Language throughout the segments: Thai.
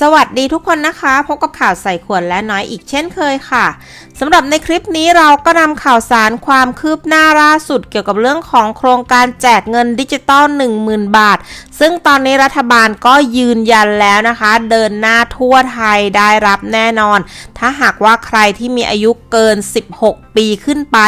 สวัสดีทุกคนนะคะ พบกับข่าวใส่ขวดและน้อยอีกเช่นเคยค่ะสำหรับในคลิปนี้เราก็นำข่าวสารความคืบหน้าล่าสุดเกี่ยวกับเรื่องของโครงการแจกเงินดิจิตอล10,000 บาท ซึ่งตอนนี้รัฐบาลก็ยืนยันแล้วนะคะ เดินหน้าทั่วไทยได้รับแน่นอน ถ้าหากว่าใครที่มีอายุเกิน 16 ปีขึ้นไป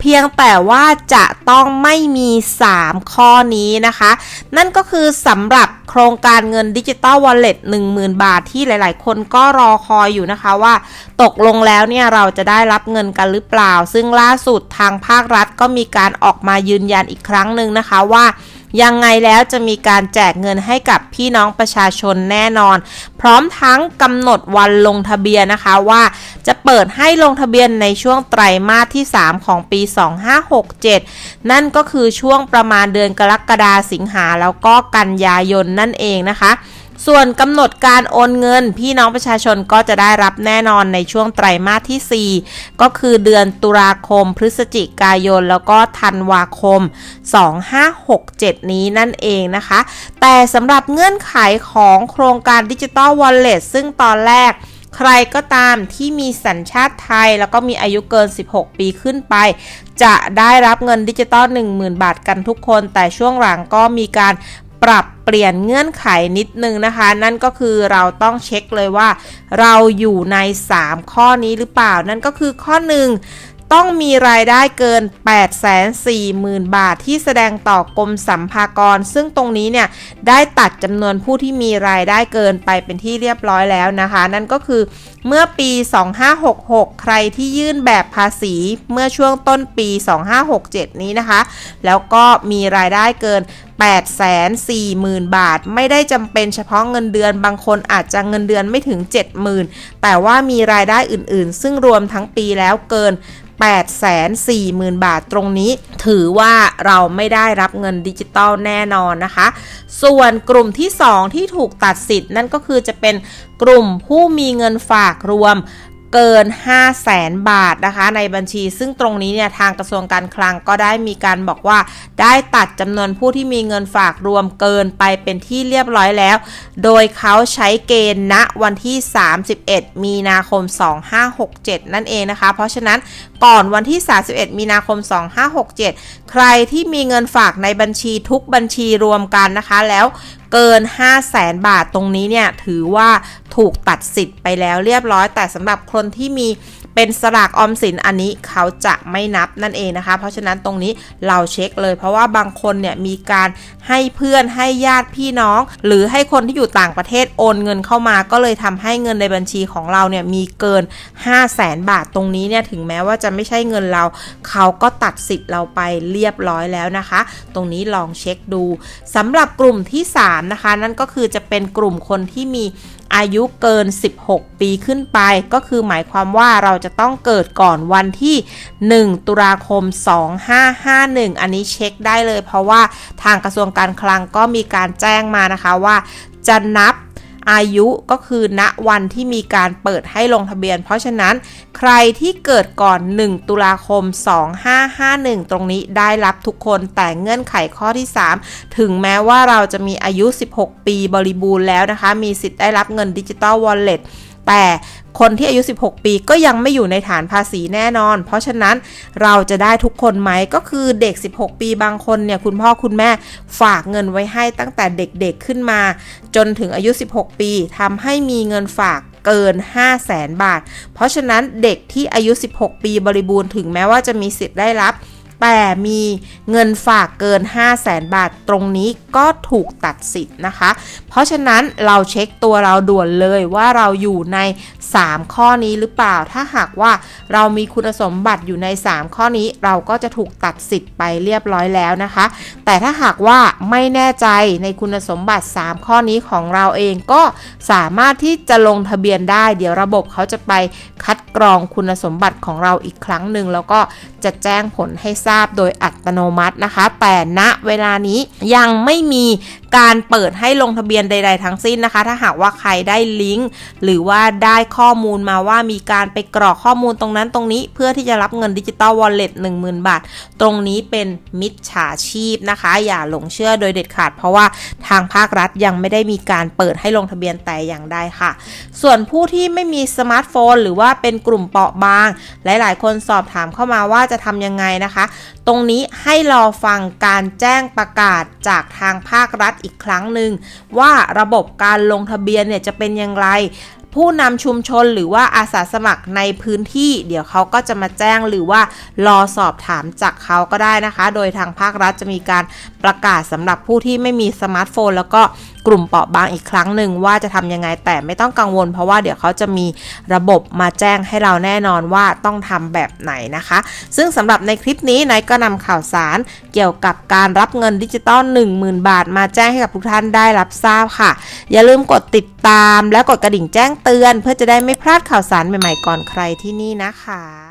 เพียงแต่ว่าจะต้องไม่มี 3 ข้อนี้นะคะ นั่นก็คือสำหรับโครงการเงินดิจิตอลวอลเล็ต10,000 บาทที่หลาย ๆ คนก็รอคอยอยู่นะคะว่า ตกลงแล้วเนี่ยเราจะได้รับเงินกันหรือเปล่า ซึ่งล่าสุดทางภาครัฐก็มีการออกมายืนยันอีกครั้งหนึ่งนะคะว่ายังไงแล้วจะมีการแจกเงินให้กับพี่น้องประชาชนแน่นอน พร้อมทั้งกำหนดวันลงทะเบียนนะคะว่า จะเปิดให้ลงทะเบียนในช่วงไตรมาสที่ 3 ของปี 2567 นั่นก็คือช่วงประมาณเดือนกรกฎาสิงหาแล้วก็กันยายนนั่นเองนะคะ ส่วนกำหนดการโอนเงิน พี่น้องประชาชนก็จะได้รับแน่นอนในช่วงไตรมาสที่ 4 ก็คือเดือนตุลาคม พฤศจิกายน แล้วก็ธันวาคม 2567 นี้นั่นเองนะคะ แต่สำหรับเงื่อนไขของโครงการดิจิ t a ลวอลเล็ตซึ่งตอนแรก ใครก็ตามที่มีสัญชาติไทย แล้วก็มีอายุเกิน 16 ปีขึ้นไป จะได้รับเงินดิจิตอล10,000 บาทกันทุกคน แต่ช่วงหลังก็มีการปรับเปลี่ยนเงื่อนไขนิดนึงนะคะ นั่นก็คือเราต้องเช็คเลยว่า เราอยู่ใน 3 ข้อนี้หรือเปล่า นั่นก็คือข้อ 1 ต้องมีรายได้เกิน 840,000 บาทที่แสดงต่อกรมสัมภากร ซึ่งตรงนี้เนี่ยได้ตัดจำนวนผู้ที่มีรายได้เกินไปเป็นที่เรียบร้อยแล้วนะคะ นั่นก็คือเมื่อปี 2566 ใครที่ยื่นแบบภาษีเมื่อช่วงต้นปี 2567 นี้นะคะ แล้วก็มีรายได้เกิน 840,000 บาท ไม่ได้จำเป็นเฉพาะเงินเดือนบางคนอาจจะเงินเดือนไม่ถึง 70,000 แต่ว่ามีรายได้อื่นๆ ซึ่งรวมทั้งปีแล้วเกิน840,000 บาทตรงนี้ถือว่าเราไม่ได้รับเงินดิจิตอลแน่นอนนะคะ ส่วนกลุ่มที่ 2 ที่ถูกตัดสิทธิ์นั่นก็คือจะเป็นกลุ่มผู้มีเงินฝากรวม เกิน 5 0 0แสนบาทนะคะ ในบัญชี ซึ่งตรงนี้เนี่ยทางกระทรวงการคลังก็ได้มีการบอกว่า ได้ตัดจำนวนผู้ที่มีเงินฝากรวมเกินไปเป็นที่เรียบร้อยแล้ว โดยเขาใช้เกณฑ์ณวันที่ 31 มีนาคม 2567 นั่นเองนะคะ เพราะฉะนั้นก่อนวันที่ 31 มีนาคม 2567 ใครที่มีเงินฝากในบัญชีทุกบัญชีรวมกันนะคะแล้ว เกิน 5 0 0แสนบาทตรงนี้เนี่ยถือว่าถูกตัดสิทธิ์ไปแล้วเรียบร้อย แต่สำหรับคนที่มี เป็นสลากออมสินอันนี้เขาจะไม่นับนั่นเองนะคะ เพราะฉะนั้นตรงนี้เราเช็คเลย เพราะว่าบางคนเนี่ยมีการให้เพื่อนให้ญาติพี่น้อง หรือให้คนที่อยู่ต่างประเทศโอนเงินเข้ามา ก็เลยทำให้เงินในบัญชีของเราเนี่ยมีเกิน 5 0 0แสนบาทตรงนี้เนี่ยถึงแม้ว่าจะไม่ใช่เงินเรา เขาก็ตัดสิทธิ์เราไปเรียบร้อยแล้วนะคะ ตรงนี้ลองเช็คดูสำหรับกลุ่มที่ 3 นะคะ นั่นก็คือจะเป็นกลุ่มคนที่มี อายุเกิน 16 ปีขึ้นไป ก็คือหมายความว่าเราจะต้องเกิดก่อนวันที่ 1 ตุลาคม 2551 อันนี้เช็คได้เลย เพราะว่าทางกระทรวงการคลังก็มีการแจ้งมานะคะว่าจะนับ อายุก็คือณวันที่มีการเปิดให้ลงทะเบียน เพราะฉะนั้นใครที่เกิดก่อน 1 ตุลาคม 2551 ตรงนี้ได้รับทุกคนแต่เงื่อนไขข้อที่ 3 ถึงแม้ว่าเราจะมีอายุ 16 ปีบริบูรณ์แล้วนะคะ มีสิทธิ์ได้รับเงินดิจิตอลวอลเล็ตแต่คนที่อายุ 16 ปีก็ยังไม่อยู่ในฐานภาษีแน่นอน เพราะฉะนั้นเราจะได้ทุกคนไหมก็คือเด็ก 16 ปีบางคนเนี่ยคุณพ่อคุณแม่ฝากเงินไว้ให้ตั้งแต่เด็กๆขึ้นมา จนถึงอายุ 16 ปีทำให้มีเงินฝากเกิน 5 0 0แสนบาท เพราะฉะนั้นเด็กที่อายุ 16 ปีบริบูรณ์ถึงแม้ว่าจะมีสิทธิ์ได้รับ แต่มีเงินฝากเกิน 5 0 0แสนบาทตรงนี้ก็ถูกตัดสิทธิ์นะคะ เพราะฉะนั้นเราเช็คตัวเราด่วนเลยว่าเราอยู่ใน 3 ข้อนี้หรือเปล่า ถ้าหากว่าเรามีคุณสมบัติอยู่ใน 3 ข้อนี้เราก็จะถูกตัดสิทธิ์ไปเรียบร้อยแล้วนะคะ แต่ถ้าหากว่าไม่แน่ใจในคุณสมบัติ 3 ข้อนี้ของเราเองก็สามารถที่จะลงทะเบียนได้ เดี๋ยวระบบเขาจะไปคัดกรองคุณสมบัติของเราอีกครั้งหนึ่งแล้วก็จะแจ้งผลให้ทราบโดยอัตโนมัตินะคะ แต่ณเวลานี้ยังไม่มีการเปิดให้ลงทะเบียนใด ๆ ทั้งสิ้นนะคะ ถ้าหากว่าใครได้ลิงก์ หรือว่าได้ข้อมูลมาว่ามีการไปกรอกข้อมูลตรงนั้นตรงนี้ เพื่อที่จะรับเงินดิจิตอลวอลเล็ต10,000บาท ตรงนี้เป็นมิจฉาชีพนะคะ อย่าหลงเชื่อโดยเด็ดขาด เพราะว่าทางภาครัฐยังไม่ได้มีการเปิดให้ลงทะเบียนแต่อย่างใดค่ะ ส่วนผู้ที่ไม่มีสมาร์ทโฟน หรือว่าเป็นกลุ่มเปราะบาง หลาย ๆ คนสอบถามเข้ามาว่าจะทำยังไงนะคะ ตรงนี้ให้รอฟังการแจ้งประกาศจากทางภาครัฐอีกครั้งหนึ่งว่าระบบการลงทะเบียนเนี่ยจะเป็นอย่างไร ผู้นำชุมชนหรือว่าอาสาสมัครในพื้นที่ เดี๋ยวเขาก็จะมาแจ้งหรือว่ารอสอบถามจากเขาก็ได้นะคะ โดยทางภาครัฐจะมีการประกาศสำหรับผู้ที่ไม่มีสมาร์ทโฟน แล้วก็กลุ่มเปราะบางอีกครั้งหนึ่งว่าจะทำยังไงแต่ไม่ต้องกังวล เพราะว่าเดี๋ยวเขาจะมีระบบมาแจ้งให้เราแน่นอนว่าต้องทำแบบไหนนะคะ ซึ่งสำหรับในคลิปนี้นายก็นำข่าวสารเกี่ยวกับการรับเงินดิจิตอล10,000 บาท มาแจ้งให้กับทุกท่านได้รับทราบค่ะ อย่าลืมกดติดตามและกดกระดิ่งแจ้งเตือน เพื่อจะได้ไม่พลาดข่าวสารใหม่ๆก่อนใครที่นี่นะคะ